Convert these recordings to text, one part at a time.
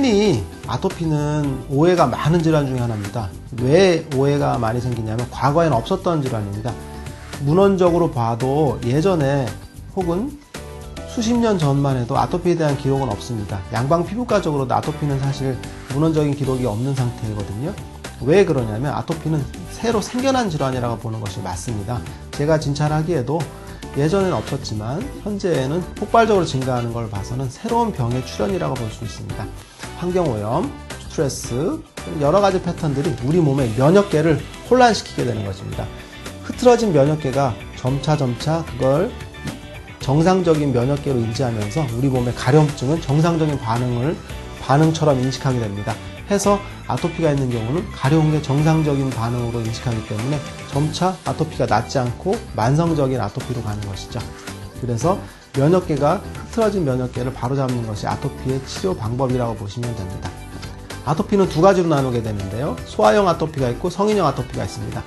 흔히 아토피는 오해가 많은 질환 중에 하나입니다. 왜 오해가 많이 생기냐면 과거에는 없었던 질환입니다. 문헌적으로 봐도 예전에 혹은 수십 년 전만 해도 아토피에 대한 기록은 없습니다. 양방 피부과적으로도 아토피는 사실 문헌적인 기록이 없는 상태거든요. 왜 그러냐면 아토피는 새로 생겨난 질환이라고 보는 것이 맞습니다. 제가 진찰하기에도 예전에는 없었지만 현재에는 폭발적으로 증가하는 걸 봐서는 새로운 병의 출현이라고 볼 수 있습니다. 환경오염, 스트레스, 여러 가지 패턴들이 우리 몸의 면역계를 혼란시키게 되는 것입니다. 흐트러진 면역계가 점차 점차 그걸 정상적인 면역계로 인지하면서 우리 몸의 가려움증은 정상적인 반응을 반응처럼 인식하게 됩니다. 해서 아토피가 있는 경우는 가려운 게 정상적인 반응으로 인식하기 때문에 점차 아토피가 낫지 않고 만성적인 아토피로 가는 것이죠. 그래서 면역계가 흐트러진 면역계를 바로잡는 것이 아토피의 치료 방법이라고 보시면 됩니다. 아토피는 두 가지로 나누게 되는데요. 소아용 아토피가 있고 성인용 아토피가 있습니다.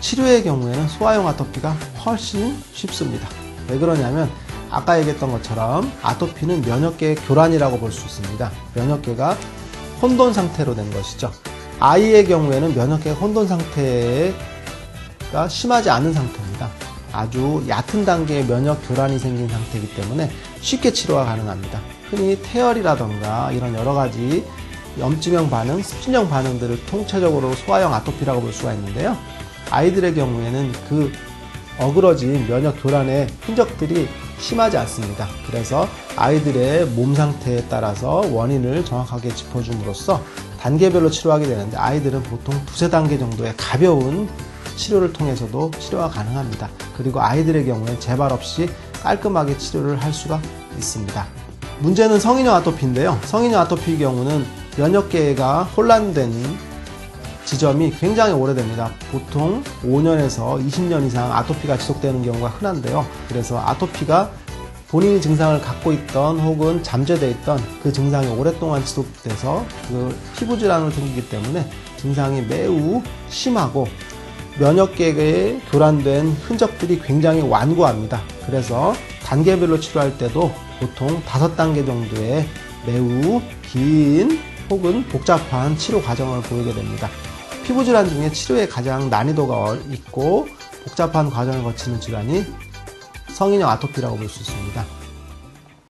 치료의 경우에는 소아용 아토피가 훨씬 쉽습니다. 왜 그러냐면 아까 얘기했던 것처럼 아토피는 면역계의 교란이라고 볼 수 있습니다. 면역계가 혼돈 상태로 된 것이죠. 아이의 경우에는 면역계 혼돈 상태가 심하지 않은 상태입니다. 아주 얕은 단계의 면역 교란이 생긴 상태이기 때문에 쉽게 치료가 가능합니다. 흔히 태열이라던가 이런 여러 가지 염증형 반응, 습진형 반응들을 통체적으로 소아형 아토피라고 볼 수가 있는데요. 아이들의 경우에는 그 어그러진 면역 교란의 흔적들이 심하지 않습니다. 그래서 아이들의 몸 상태에 따라서 원인을 정확하게 짚어줌으로써 단계별로 치료하게 되는데 아이들은 보통 두세 단계 정도의 가벼운 치료를 통해서도 치료가 가능합니다. 그리고 아이들의 경우에 재발 없이 깔끔하게 치료를 할 수가 있습니다. 문제는 성인형 아토피인데요. 성인형 아토피의 경우는 면역계가 혼란된 지점이 굉장히 오래됩니다. 보통 5년에서 20년 이상 아토피가 지속되는 경우가 흔한데요. 그래서 아토피가 본인이 증상을 갖고 있던 혹은 잠재되어 있던 그 증상이 오랫동안 지속돼서 그 피부 질환을 생기기 때문에 증상이 매우 심하고 면역계에 교란된 흔적들이 굉장히 완고합니다. 그래서 단계별로 치료할 때도 보통 다섯 단계 정도의 매우 긴 혹은 복잡한 치료 과정을 보이게 됩니다. 피부 질환 중에 치료에 가장 난이도가 있고 복잡한 과정을 거치는 질환이 성인형 아토피라고 볼 수 있습니다.